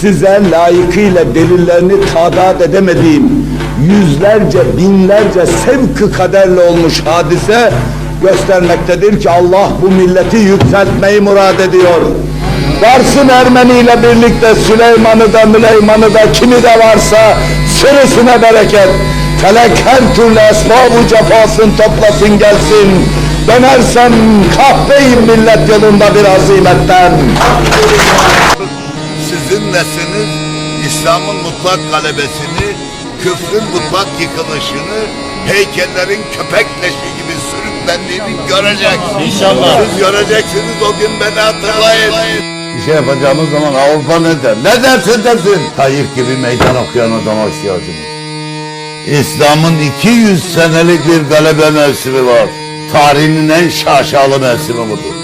size layıkıyla delillerini tadat edemediğim yüzlerce binlerce sevk kaderle olmuş hadise göstermektedir ki Allah bu milleti yükseltmeyi murad ediyor. Varsın Ermeni ile birlikte Süleyman'ı da Müleyman'ı da kimi de varsa sürüsüne bereket. Felek her türlü esbab-ı cefasın toplasın gelsin. Dönersem kahveyim millet yolunda bir azimetten. Sizin nesliniz İslam'ın mutlak galebesini, küfrün mutlak yıkılışını, heykellerin köpek leşi gibi sürüklendiğini görecek. İnşallah. Siz göreceksiniz o gün beni hatırlayın. Bir şey yapacağımız zaman Avrupa ne der? Ne dersin desin. Tayyip gibi meydan okuyan adama ihtiyacımız. İslam'ın 200 senelik bir galebe mevsimi var. Tarihinin en şaşalı mevsimi budur.